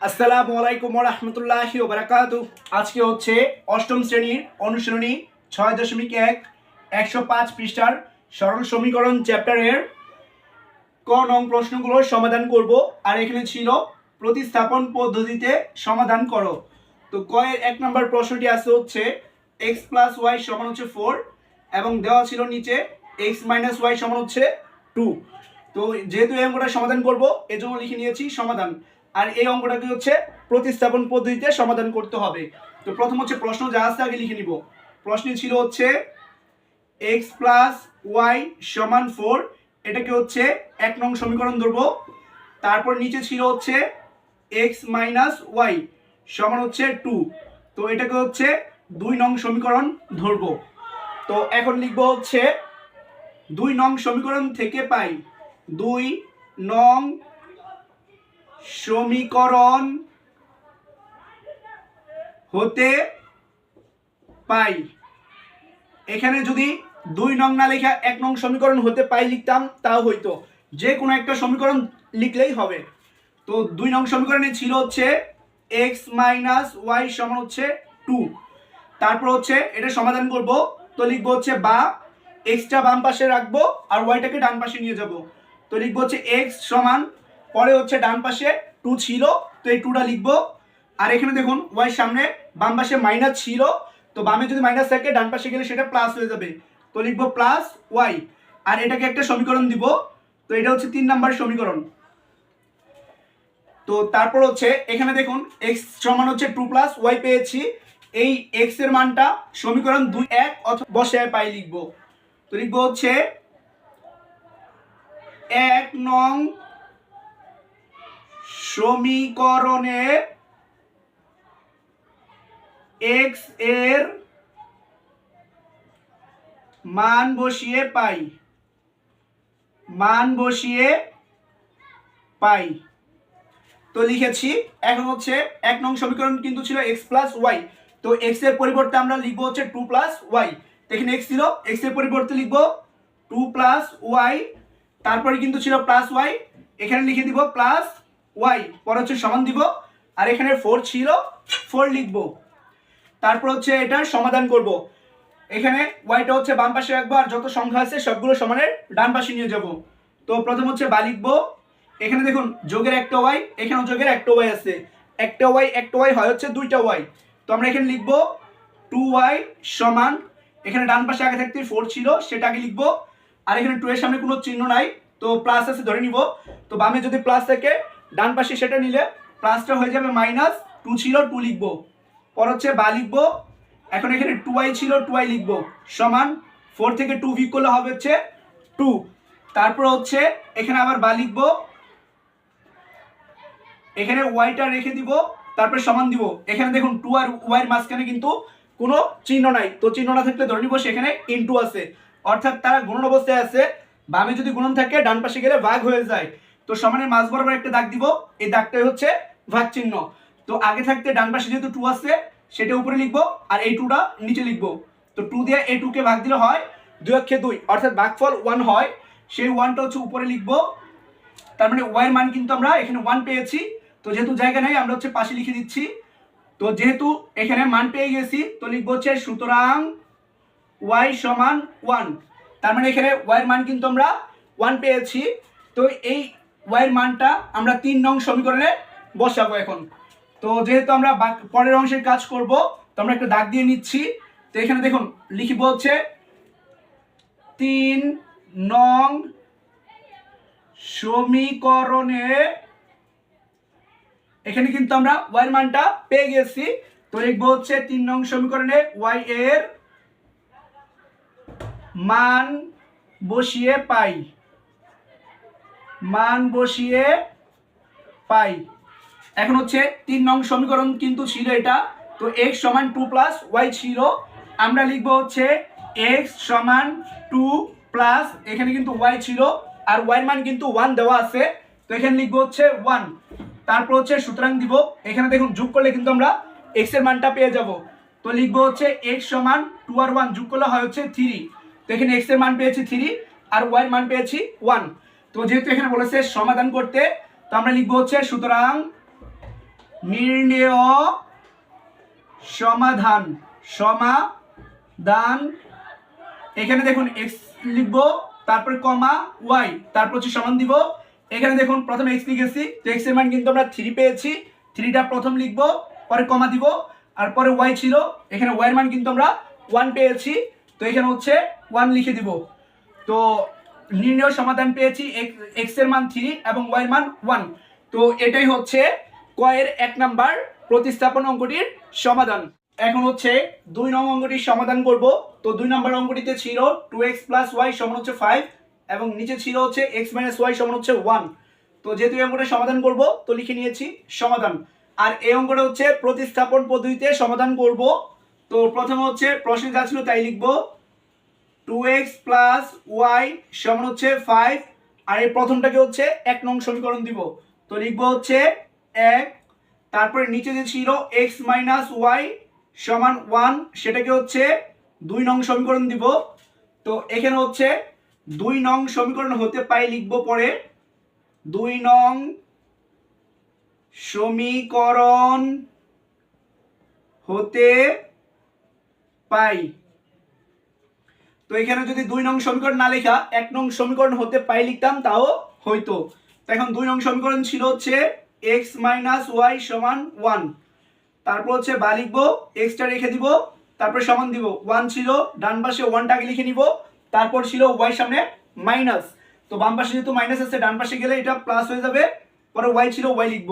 আসসালামু আলাইকুম রহমতুল্লাহি ওবরাকাতু আজকে হচ্ছে অষ্টম শ্রেণির অনুশীলনী ছয় দশমিক এক, একশো পাঁচ পৃষ্ঠার সরল সমীকরণ চ্যাপ্টারের ক নং প্রশ্নগুলোর সমাধান করব। আর এখানে ছিল প্রতিস্থাপন পদ্ধতিতে সমাধান করো। তো ক এর এক নম্বর প্রশ্নটি আছে হচ্ছে এক্স প্লাস ওয়াই সমান হচ্ছে ফোর এবং দেওয়া ছিল নিচে এক্স মাইনাস ওয়াই সমান হচ্ছে টু তো যেহেতু এই অঙ্কটা সমাধান করব, এজন্য লিখে নিয়েছি সমাধান। আর এই অঙ্কটাকে হচ্ছে? প্রতিস্থাপন পদ্ধতিতে সমাধান করতে হবে। তো প্রথম হচ্ছে প্রশ্ন যা আছে আগে লিখে নিব। প্রশ্নে ছিল হচ্ছে এক্স প্লাস ওয়াই সমান ফোর এটাকে হচ্ছে? এক নং সমীকরণ ধরবো। তারপর নিচে ছিল হচ্ছে এক্স মাইনাস ওয়াই সমান হচ্ছে টু তো এটাকে হচ্ছে দুই নং সমীকরণ ধরবো। তো এখন লিখব হচ্ছে দুই নং সমীকরণ থেকে পাই দুই নং সমীকরণ হতে পাই। এখানে যদি দুই নং না লেখা এক নং সমীকরণ হতে পাই লিখতাম, তাও হইতো। যে কোনো একটা সমীকরণ লিখলেই হবে। তো দুই নং সমীকরণে ছিল হচ্ছে এক্স মাইনাস ওয়াই সমান হচ্ছে টু তারপর হচ্ছে এটা সমাধান করব। তো লিখব হচ্ছে বা এক্সটা বাম পাশে রাখব আর ওয়াইটাকে ডান পাশে নিয়ে যাব। তো লিখব হচ্ছে এক্স সমান পরে হচ্ছে ডান পাশে টু ছিল, তো এই টুটা লিখব। আর এখানে দেখুন ওয়াই সামনে বাম পাশে মাইনাস ছিল, তো বামে যদি মাইনাস থাকে, ডান পাশে গেলে সেটা প্লাস হয়ে যাবে। তো লিখব প্লাস ওয়াই আর এটাকে একটা সমীকরণ দিব, তো এটা হচ্ছে তিন নাম্বার সমীকরণ। তো তারপর হচ্ছে, এখানে দেখুন এক্স সমান হচ্ছে টু প্লাস ওয়াই পেয়েছি। এই এক্সের মানটা সমীকরণ দুই, এক অথবা বসে পাই লিখব। তো লিখব হচ্ছে এক নং সমীকরণে এক্সের মান বসিয়ে পাই। মান বসিয়ে পাই। তো লিখেছি, এখন হচ্ছে এক নং সমীকরণ কিন্তু ছিল এক্স প্লাস ওয়াই তো এক্সের পরিবর্তে আমরা লিখব হচ্ছে টু প্লাস ওয়াই তো এখানে এক্স ছিল এক্সের পরিবর্তে লিখব টু প্লাস ওয়াই তারপরে কিন্তু ছিল প্লাস ওয়াই এখানে লিখে দিব প্লাস ওয়াই পরে হচ্ছে সমান দিব। আর এখানে ফোর ছিল ফোর লিখব। তারপর হচ্ছে এটার সমাধান করব। এখানে ওয়াইটা হচ্ছে বাম পাশে রাখব, আর যত সংখ্যা আছে সবগুলো সমানের ডান পাশে নিয়ে যাব। তো প্রথম হচ্ছে বা লিখব। এখানে দেখুন, যোগের একটা ওয়াই এখানেও যোগের একটা ওয়াই আছে। একটা ওয়াই একটা ওয়াই হয় হচ্ছে দুইটা ওয়াই তো আমরা এখানে লিখব টু ওয়াই সমান, এখানে ডান পাশে আগে থাকতে ফোর ছিল, সেটা আগে লিখব। আর এখানে টু এর সামনে কোনো চিহ্ন নাই, তো প্লাস আছে ধরে নিব। তো বামে যদি প্লাস থাকে ডান পাশে সেটা নিলে প্লাসটা হয়ে যাবে মাইনাস টু ছিল টু লিখব। পর হচ্ছে বা লিখব। এখন এখানে টু আই ছিল, টু আই লিখব। সমান ফোর থেকে টু ভিক করলে হবে হচ্ছে টু। তারপর হচ্ছে এখানে আবার বা লিখব। এখানে ওয়াইটা রেখে দিব, তারপরে সমান দিব। এখানে দেখুন টু আর ওয়াইয়ের মাঝখানে কিন্তু কোনো চিহ্ন নাই। তো চিহ্ন না থাকলে ধরে নিব সেখানে ইনটু আছে। অর্থাৎ তারা গুণন অবস্থায় আছে। বামে যদি গুণন থাকে, ডান পাশে গেলে ভাগ হয়ে যায়। তো সমানের মাঝ বরাবর একটা দাগ দিব। এই দাগটাই হচ্ছে ভাগ চিহ্ন। তো আগে থাকতে ডান পাশে যেহেতু টু আছে, সেটা উপরে লিখব আর এই টুটা নিচে লিখব। তো টু দিয়ে এই টুকে ভাগ দিলে হয় দুই অক্ষে দুই। অর্থাৎ ভাগফল ওয়ান হয়। সেই ওয়ানটা হচ্ছে উপরে লিখব। তার মানে ওয়াইয়ের মান কিন্তু আমরা এখানে ওয়ান পেয়েছি। তো যেহেতু জায়গা নেই, আমরা হচ্ছে পাশে লিখে দিচ্ছি। তো যেহেতু এখানে মান পেয়ে গেছি, তো লিখব হচ্ছে সুতরাং ওয়াই সমান ওয়ান তার মানে এখানে ওয়াইয়ের মান কিন্তু আমরা ওয়ান পেয়েছি। তো এই ওয়াইয়ের মানটা আমরা তিন নং সমীকরণে বসাবো এখন। তো যেহেতু আমরা পরের অংশের কাজ করব, তো আমরা একটু দাগ দিয়ে নিচ্ছি। তো এখানে দেখুন লিখিব হচ্ছে তিন নং সমীকরণে এখানে কিন্তু আমরা ওয়াই এর মানটা পেয়ে গেছি। তো লিখব হচ্ছে, তিন নং সমীকরণে ওয়াই এর মান বসিয়ে পাই। মান বসিয়ে পাই। এখন হচ্ছে তিন নং সমীকরণ কিন্তু ছিল এটা। তো এক্স সমান টু প্লাস ওয়াই ছিল। আমরা লিখব হচ্ছে এক্স সমান টু প্লাস এখানে কিন্তু ওয়াই ছিল। আর ওয়াই মান কিন্তু ওয়ান দেওয়া আছে। তো এখানে লিখব হচ্ছে ওয়ান তারপর হচ্ছে সুতরাং দিব। এখানে দেখুন যোগ করলে কিন্তু আমরা এক্সের মানটা পেয়ে যাব। তো লিখব হচ্ছে এক্স সমান টু আর ওয়ান যোগ করলে হয় হচ্ছে থ্রি তো এখানে এক্সের মান পেয়েছি থ্রি আর ওয়াই মান পেয়েছি ওয়ান তো যেহেতু এখানে বলেছে সমাধান করতে, তো আমরা লিখব হচ্ছে, সুতরাং নির্ণেয় সমাধান সমাধান, এখানে দেখুন এক্স লিখব, তারপর কমা ওয়াই তারপর হচ্ছে সমান দিব। এখানে দেখুন প্রথমে এক্স লিখেছি, তো এক্সের মান কিন্তু আমরা থ্রি পেয়েছি থ্রিটা প্রথম লিখব, পরে কমা দিব, আর পরে ওয়াই ছিল, এখানে ওয়াই এর মান কিন্তু আমরা ওয়ান পেয়েছি, তো এখানে হচ্ছে ওয়ান লিখে দিব। তো নির্ণয় সমাধান পেয়েছি এক্সের মান থ্রি এবং ওয়াই মান ওয়ান তো এটাই হচ্ছে কয়ের এক নাম্বার প্রতিস্থাপন অঙ্কটির সমাধান। এখন হচ্ছে দুই নং অঙ্কটির সমাধান করব। তো দুই নম্বর অঙ্কটিতে ছিল টু এক্স প্লাস ওয়াই সমান হচ্ছে ফাইভ এবং নিচে ছিল হচ্ছে এক্স মাইনাস ওয়াই সমান হচ্ছে ওয়ান তো যেহেতু এই অঙ্কটা সমাধান করব, তো লিখে নিয়েছি সমাধান। আর এই অঙ্কটা হচ্ছে প্রতিস্থাপন পদ্ধতিতে সমাধান করব। তো প্রথমে হচ্ছে প্রশ্নে যা ছিল তাই লিখব। টু এক্স প্লাস ওয়াই সমান হচ্ছে ফাইভ আর এই প্রথমটাকে হচ্ছে এক নং সমীকরণ দিব। তো লিখব হচ্ছে এক, তারপরে নিচে যে ছিল এক্স মাইনাস ওয়াই সমান ওয়ান সেটাকে হচ্ছে দুই নং সমীকরণ দিব। তো এখানে হচ্ছে দুই নং সমীকরণ হতে পাই লিখব পরে দুই নং সমীকরণ হতে পাই। তো এখানে যদি দুই নং সমীকরণ না লেখা, এক নং সমীকরণ হতে পাই লিখতাম, তাও হইতো। তো এখন দুই নং সমীকরণ ছিল হচ্ছে এক্স মাইনাস ওয়াই সমান ওয়ান তারপর হচ্ছে বা লিখব এক্সটা রেখে দিব, তারপরে সমান দিব। ওয়ান ছিল, ডান পাশে ওয়ানটাকে লিখে নিব, তারপর ছিল ওয়াই সামনে মাইনাস তো বাম পাশে যেহেতু মাইনাস আছে, ডান পাশে গেলে এটা প্লাস হয়ে যাবে, পরে ওয়াই ছিল ওয়াই লিখব।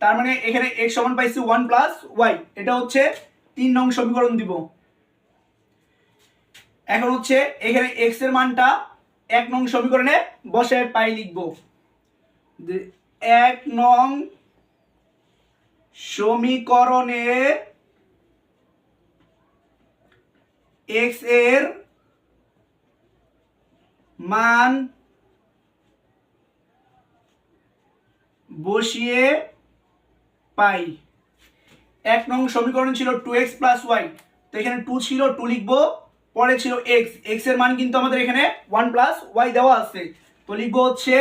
তার মানে এখানে এক্স সমান পাইছি ওয়ান প্লাস ওয়াই এটা হচ্ছে তিন নং সমীকরণ দিব। এখন হচ্ছে এখানে এক্সের মানটা এক নং সমীকরণে বসে পাই লিখব। এক নং সমীকরণে এক্সের মান বসিয়ে পাই। এক নং সমীকরণ ছিল টু এক্স প্লাস ওয়াই তো এখানে টু ছিল টু লিখব। পরে ছিল এক্স এক্সের মান কিন্তু আমাদের এখানে ওয়ান প্লাস ওয়াই দেওয়া আছে। তো লিখব হচ্ছে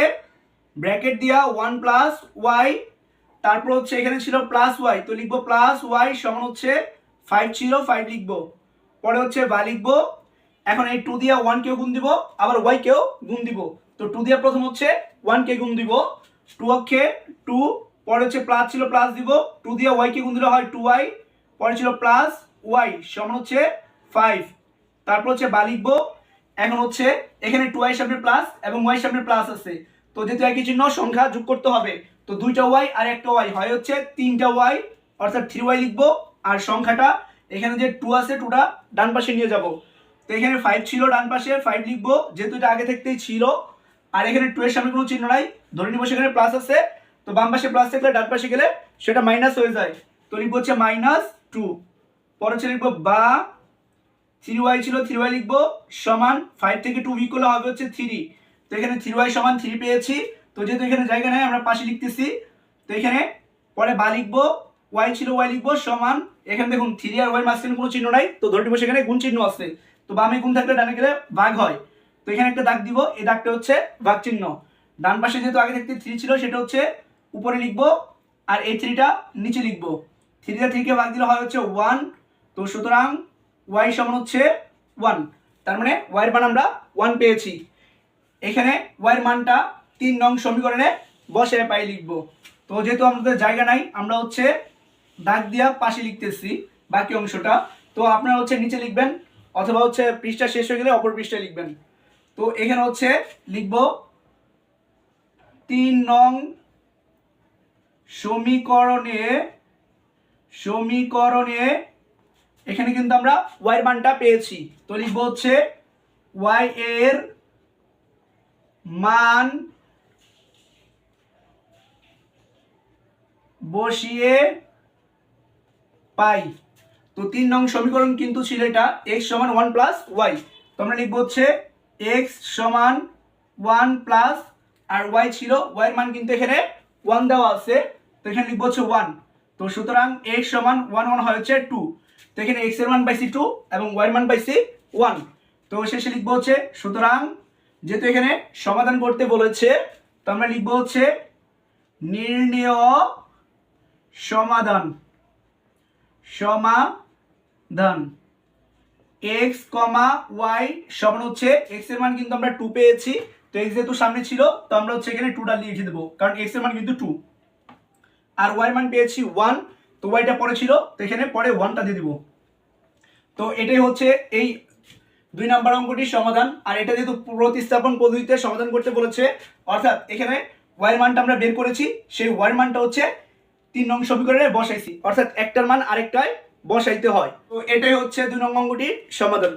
ব্র্যাকেট দিয়া ওয়ান প্লাস ওয়াই তারপর হচ্ছে এখানে ছিল প্লাস ওয়াই তো লিখব প্লাস ওয়াই সমান হচ্ছে ফাইভ ছিল ফাইভ লিখব। পরে হচ্ছে বা লিখব। এখন এই টু দিয়া ওয়ান কেও গুণ দিব, আবার ওয়াই কেও গুণ দিব। তো টু দিয়া প্রথম হচ্ছে ওয়ান কে গুণ দিব টু অক্ষে টু পরে হচ্ছে প্লাস ছিল প্লাস দিব টু দিয়া ওয়াই কে গুণ দিলে হয় টু ওয়াই পরে ছিল প্লাস ওয়াই সমান হচ্ছে ফাইভ তারপর হচ্ছে বা লিখব, এখন হচ্ছে এখানে টু ওয়াই সামনে প্লাস এবং ওয়াই সামনে প্লাস আছে। তো যেহেতু একই চিহ্ন, সংখ্যা যোগ করতে হবে, তো দুইটা ওয়াই আর একটা ওয়াই হয় হচ্ছে তিনটা ওয়াই অর্থাৎ থ্রি ওয়াই লিখব, আর সংখ্যাটা এখানে যে টু আছে টুটা ডান পাশে নিয়ে যাব। তো এখানে ফাইভ ছিল ডান পাশে ফাইভ লিখব, যেহেতু এটা আগে থাকতেই ছিল, আর এখানে টু এর সামনে কোনো চিহ্ন নাই, ধরে নিবো সেখানে প্লাস আছে, তো বাম পাশে প্লাস থাকলে ডান পাশে গেলে সেটা মাইনাস হয়ে যায়। তো লিখব হচ্ছে মাইনাস টু পরে হচ্ছে লিখব বা থ্রি ওয়াই ছিল থ্রি ওয়াই লিখব, সমান ফাইভ থেকে টু উইক করলে হবে হচ্ছে থ্রি তো এখানে থ্রি ওয়াই সমান থ্রি পেয়েছি। তো যেহেতু এখানে জায়গা নেই, আমরা পাশে লিখতেছি। তো এখানে পরে বা লিখব ওয়াই ছিল ওয়াই লিখব, সমান, এখানে দেখুন থ্রি আর ওয়াই মাঝখানে কোনো চিহ্ন নাই, তো ধরে সেখানে গুণ চিহ্ন আছে। তো বামে গুণ থাকলে ডানে গেলে ভাগ হয়। তো এখানে একটা দাগ দিব, এই দাগটা হচ্ছে ভাগ চিহ্ন। ডান পাশে যেহেতু আগে থাকতে থ্রি ছিল, সেটা হচ্ছে উপরে লিখব, আর এই থ্রিটা নিচে লিখব। থ্রিটা থ্রিকে ভাগ দিলে হয় হচ্ছে ওয়ান তো সুতরাং ওয়াই সমান হচ্ছে ওয়ান তার মানে ওয়াইয়ের মান আমরা ওয়ান পেয়েছি। এখানে ওয়াইয়ের মানটা তিন নং সমীকরণে বসে পাই লিখব। তো যেহেতু আমাদের জায়গা নাই, আমরা হচ্ছে দাগ দিয়া পাশে লিখতেছি বাকি অংশটা। তো আপনারা হচ্ছে নিচে লিখবেন অথবা হচ্ছে পৃষ্ঠা শেষ হয়ে গেলে অপর পৃষ্ঠায় লিখবেন। তো এখানে হচ্ছে লিখব তিন নং সমীকরণে সমীকরণে এখানে কিন্তু আমরা ওয়াই মানটা পেয়েছি। তো লিখব হচ্ছে ওয়াই এর মান বসিয়ে পাই। তো তিন নং সমীকরণ কিন্তু ছিল এটা এক্স সমান ওয়ান প্লাস ওয়াই তো আমরা লিখব হচ্ছে এক্স সমান ওয়ান প্লাস আর ওয়াই ছিল ওয়াই এর মান কিন্তু এখানে ওয়ান দেওয়া আছে। তো এখানে লিখব হচ্ছে ওয়ান তো সুতরাং এক্স সমান ওয়ান ওয়ান হয়েছে টু তো এখানে এক্সের মান পাইছি টু এবং ওয়াই মান পাইছি ওয়ান তো শেষে লিখব হচ্ছে, সুতরাং যেহেতু এখানে সমাধান করতে বলেছে, তো আমরা লিখব হচ্ছে, নির্ণেয় সমাধান সমাধান। এক্স কমা ওয়াই সমান হচ্ছে এক্সের মান কিন্তু আমরা টু পেয়েছি, তো এক্স যেহেতু সামনে ছিল, তো আমরা হচ্ছে এখানে টুটা লিখে দেবো, কারণ এক্সের মান কিন্তু টু আর ওয়াই মান পেয়েছি ওয়ান তো ওয়াইটা পরে ছিল, তো এখানে পরে ওয়ানটা দিয়ে দিব। তো এটাই হচ্ছে এই দুই নাম্বার অঙ্কটির সমাধান, আর এটা যেহেতু প্রতিস্থাপন পদ্ধতিতে সমাধান করতে বলেছে, অর্থাৎ এখানে ওয়াইয়ের মানটা আমরা বের করেছি, সেই ওয়াইয়ের মানটা হচ্ছে তিন নং সমীকরণে বসাইছি, অর্থাৎ একটার মান আরেকটায় বসাইতে হয়। তো এটাই হচ্ছে দুই নং অঙ্কটির সমাধান।